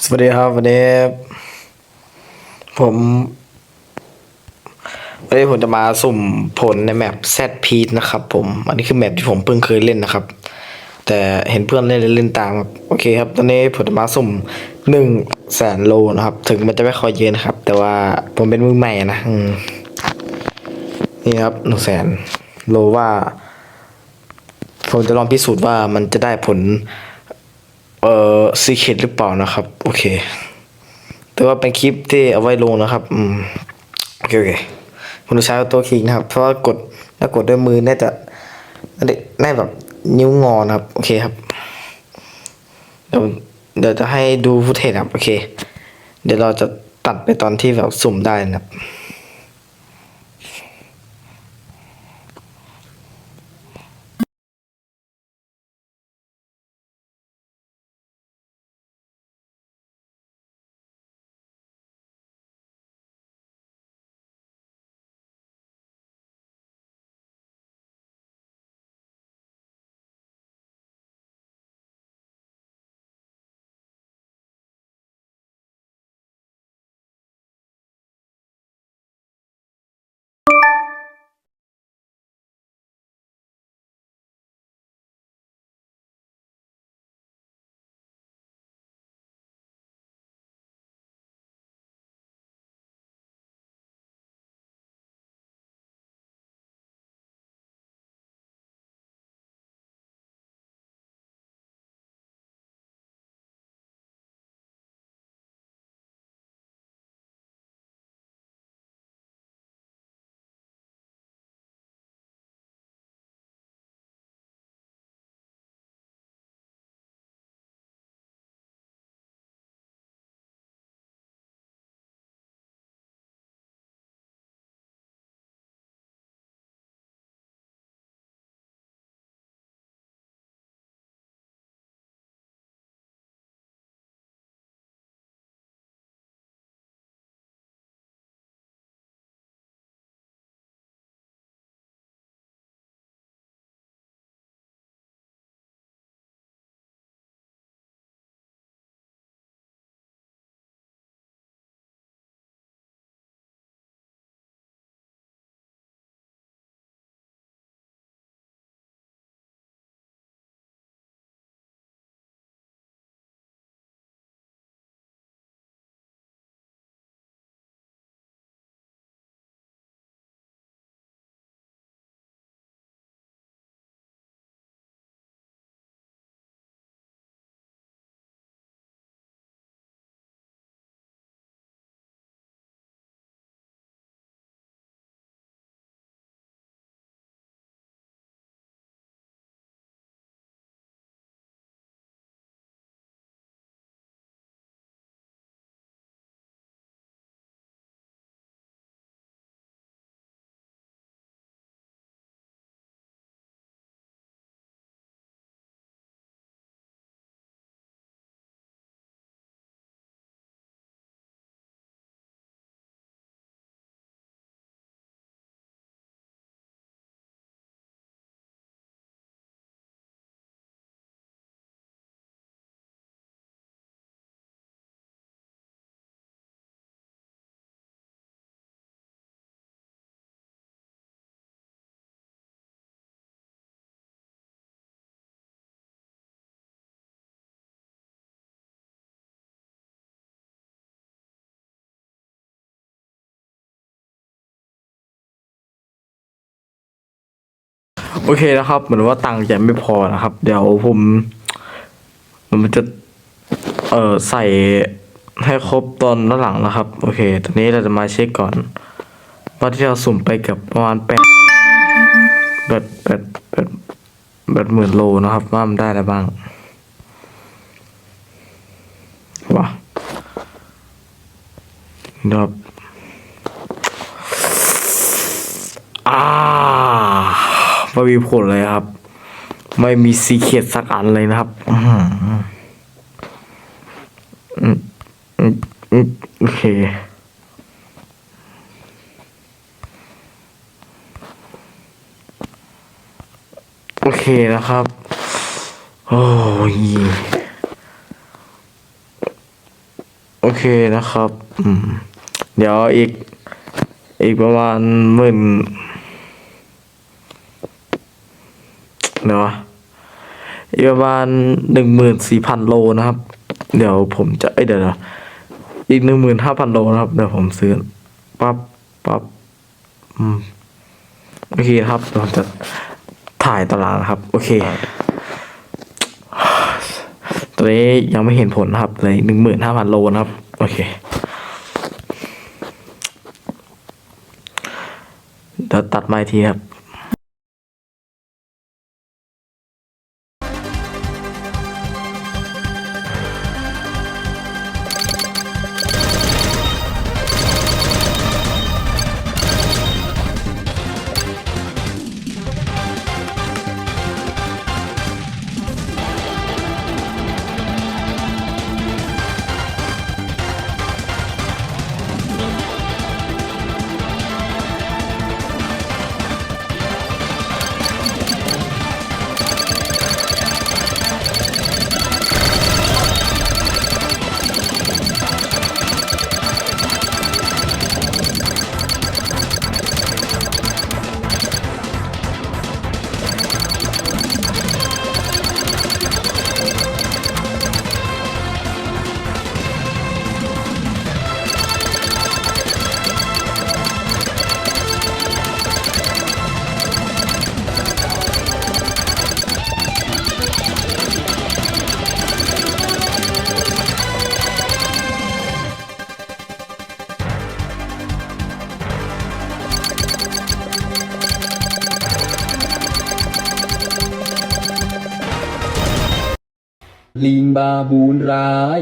สวัสดีครับวันนี้ผมวันนี้ผมจะมาสุ่มผลในแมปแซดพีนะครับผม อันนี้คือแมปที่ผมเพิ่งเคยเล่นนะครับ แต่เห็นเพื่อนเล่นเล่นตามครับโอเคครับ ตอนนี้ผมจะมาสุ่มหนึ่งแสนโลนะครับ ถึงมันจะไม่ค่อยเยอะนะครับ แต่ว่าผมเป็นมือใหม่นะนี่ครับหนึ่งแสนโลว่า ผมจะลองพิสูจน์ว่ามันจะได้ผล เอ่อซีเคดหรือเปล่านะครับ โอเค แต่ว่าเป็นคลิปที่เอาไว้ลงนะครับ อืม โอเคโอเคผมจะใช้ตัวคลิกนะครับ เพราะว่ากดถ้ากดด้วยมือน่าจะน่าจะน่าแบบนิ้วงอนะครับ โอเคครับ เดี๋ยวเดี๋ยวจะให้ดูฟุตเทจครับ โอเค เดี๋ยวเราจะตัดไปตอนที่แบบสุ่มได้นะครับ โอเคนะครับ เหมือนว่าตังค์จะไม่พอนะครับ เดี๋ยวผมมันจะ เอ่อใส่ให้ครบตอนด้านหลังนะครับ โอเค ตอนนี้เราจะมาเช็คก่อนว่าที่เราสุ่มไปกับประมาณแปดแปดแปดแปดแปดหมื่นโลนะครับ ว่ามันได้อะไรบ้างว้านะครับอ่า ไม่มีผลเลยครับ ไม่มีซีเคดสักอันเลยนะครับโอเคโอเคนะครับ โอ้ย โอเคนะครับ เดี๋ยวอีก อีกประมาณหมื่น เดี๋ยววะอีกประมาณหนึ่งหมื่นสี่พันโลนะครับ เดี๋ยวผมจะเอ้ยเดี๋ยวอีกหนึ่งหมื่นห้าพันโลนะครับ เดี๋ยวผมซื้อปั๊บปั๊บอืมโอเคครับเราจะถ่ายตารางครับ โอเคตอนนี้ยังไม่เห็นผลนะครับเลยหนึ่งหมื่นห้าพันโลนะครับ โอเคเดี๋ยวตัดไม้ทีครับ ลิงบาบูนร้าย